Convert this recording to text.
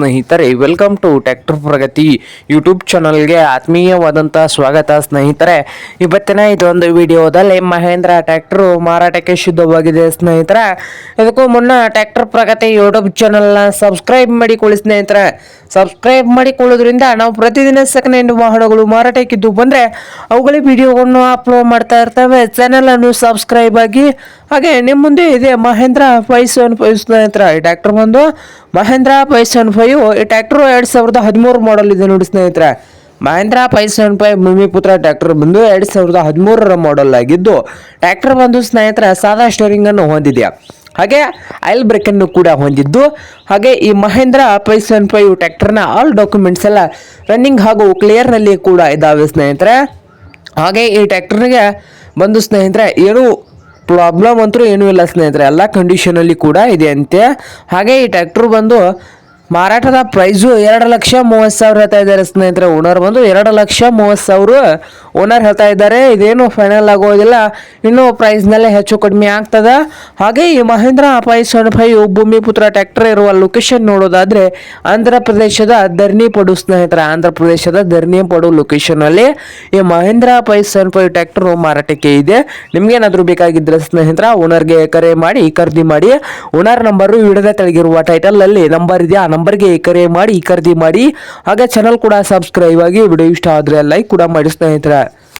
ಸ್ನೇಹಿತರೆ welcome to tractor Pragati YouTube ಚಾನಲ್ಗೆ ಆತ್ಮೀಯವಾದಂತಹ ಸ್ವಾಗತ ಸ್ನೇಹಿತರೆ. ಇವತ್ತಿನ ಇದೊಂದು ವಿಡಿಯೋದಲ್ಲಿ ಮಹೇಂದ್ರ ಟ್ಯಾಕ್ಟರ್ ಮಾರಾಟಕ್ಕೆ ಶುದ್ಧವಾಗಿದೆ ಸ್ನೇಹಿತರೆ. ಇದಕ್ಕೂ ಮುನ್ನ ಟ್ಯಾಕ್ಟರ್ ಪ್ರಗತಿ ಯೂಟ್ಯೂಬ್ ಚಾನಲ್ನ ಸಬ್ಸ್ಕ್ರೈಬ್ ಮಾಡಿಕೊಳ್ಳಿ ಸ್ನೇಹಿತರೆ. ಸಬ್ಸ್ಕ್ರೈಬ್ ಮಾಡಿಕೊಳ್ಳೋದ್ರಿಂದ ನಾವು ಪ್ರತಿದಿನ ಸೆಕೆಂಡ್ ಹ್ಯಾಂಡ್ ವಾಹನಗಳು ಮಾರಾಟಕ್ಕಿದ್ದು ಬಂದರೆ ಅವುಗಳ ವಿಡಿಯೋಗಳನ್ನು ಅಪ್ಲೋಡ್ ಮಾಡ್ತಾ ಇರ್ತೇವೆ. ಚಾನಲನ್ನು ಸಬ್ಸ್ಕ್ರೈಬ್ ಆಗಿ, ಹಾಗೆ ನಿಮ್ಮ ಮುಂದೆ ಇದೆ ಮಹೇಂದ್ರ ಫೈವ್ ಸೆವೆನ್ ಫೈವ್ ಸ್ನೇಹಿತರ. ಈ ಟ್ಯಾಕ್ಟರ್ ಬಂದು ಮಹೇಂದ್ರ ಫೈವ್ ಸೆವೆನ್ ಫೈವ್ ಈ ಟ್ಯಾಕ್ಟರ್ ಎರಡು ಸಾವಿರದ ಹದಿಮೂರು ಮಾಡಲ್ ಇದೆ ನೋಡಿ ಸ್ನೇಹಿತರೆ. Mahindra five seven five Bhumiputra tractor ಬಂದು ಎರಡು ಸಾವಿರದ ಹದಿಮೂರರ ಮಾಡಲ್ ಆಗಿದ್ದು ಟ್ರ್ಯಾಕ್ಟರ್ ಬಂದು ಸ್ನೇಹಿತರೆ, ಸಾದಾ ಸ್ಟೋರಿಂಗ್ ಅನ್ನು ಹೊಂದಿದೆ ಹಾಗೆ ಆಯಿಲ್ ಬ್ರೇಕ್ ಅನ್ನು ಕೂಡ ಹೊಂದಿದ್ದು, ಹಾಗೆ ಈ ಮಹೇಂದ್ರ ಫೈವ್ ಸೆವೆನ್ ಫೈವ್ ಟ್ರ್ಯಾಕ್ಟರ್ನ ಆಲ್ ಡಾಕ್ಯುಮೆಂಟ್ಸ್ ಎಲ್ಲ ರನ್ನಿಂಗ್ ಹಾಗೂ ಕ್ಲಿಯರ್ನಲ್ಲಿ ಕೂಡ ಇದ್ದಾವೆ ಸ್ನೇಹಿತರೆ. ಹಾಗೆ ಈ ಟ್ರ್ಯಾಕ್ಟರ್ಗೆ ಬಂದು ಸ್ನೇಹಿತರೆ, ಏನು ಪ್ರಾಬ್ಲಮ್ ಅಂತೂ ಏನೂ ಇಲ್ಲ ಸ್ನೇಹಿತರೆ. ಎಲ್ಲ ಕಂಡೀಷನಲ್ಲಿ ಕೂಡ ಇದೆ ಅಂತೆ ಹಾಗೆ ಈ ಟ್ರ್ಯಾಕ್ಟರ್ ಬಂದು ಮಾರಾಟದ ಪ್ರೈಸು ಎರಡು ಲಕ್ಷ ಮೂವತ್ತು ಸಾವಿರ ಹೇಳ್ತಾ ಇದ್ದಾರೆ ಸ್ನೇಹಿತರೆ. ಓನರ್ ಬಂದು ಎರಡು ಲಕ್ಷ ಮೂವತ್ತು ಸಾವಿರ ಓನರ್ ಹೇಳ್ತಾ ಇದ್ದಾರೆ, ಇದೇನು ಫೈನಲ್ ಆಗೋದಿಲ್ಲ ಇನ್ನೂ ಪ್ರೈಸ್ನಲ್ಲೇ ಹೆಚ್ಚು ಕಡಿಮೆ ಆಗ್ತದೆ. ಹಾಗೆ ಈ Mahindra five seven five Bhumiputra tractor ಇರುವ ಲೊಕೇಶನ್ ನೋಡೋದಾದ್ರೆ ಆಂಧ್ರ ಪ್ರದೇಶದ ಧರ್ನಿಪಡು ಸ್ನೇಹಿತರ, ಆಂಧ್ರ ಪ್ರದೇಶದ ಧರ್ನಿಪಡು ಲೊಕೇಶನಲ್ಲಿ ಈ ಮಹೇಂದ್ರ ಅಪಾಯಿ ಸೆವೆನ್ ಫೈವ್ ಟ್ರ್ಯಾಕ್ಟರ್ ಮಾರಾಟಕ್ಕೆ ಇದೆ. ನಿಮ್ಗೇನಾದರೂ ಬೇಕಾಗಿದ್ರೆ ಸ್ನೇಹಿತರ ಓನರ್ಗೆ ಕರೆ ಮಾಡಿ, ಖರೀದಿ ಮಾಡಿ. ಓನರ್ ನಂಬರು ವಿಡಿಯೋದ ತೆಳಗಿರುವ ಟೈಟಲ್ ಅಲ್ಲಿ ನಂಬರ್ ಇದೆ, ಆ ನಂಬರ್ಗೆ ಕರೆ ಮಾಡಿ, ಖರೀದಿ ಮಾಡಿ. ಹಾಗೆ ಚಾನಲ್ ಕೂಡ ಸಬ್ಸ್ಕ್ರೈಬ್ ಆಗಿ, ವಿಡಿಯೋ ಇಷ್ಟ ಆದ್ರೆ ಲೈಕ್ ಕೂಡ ಮಾಡಿ ಸ್ನೇಹಿತರೆ.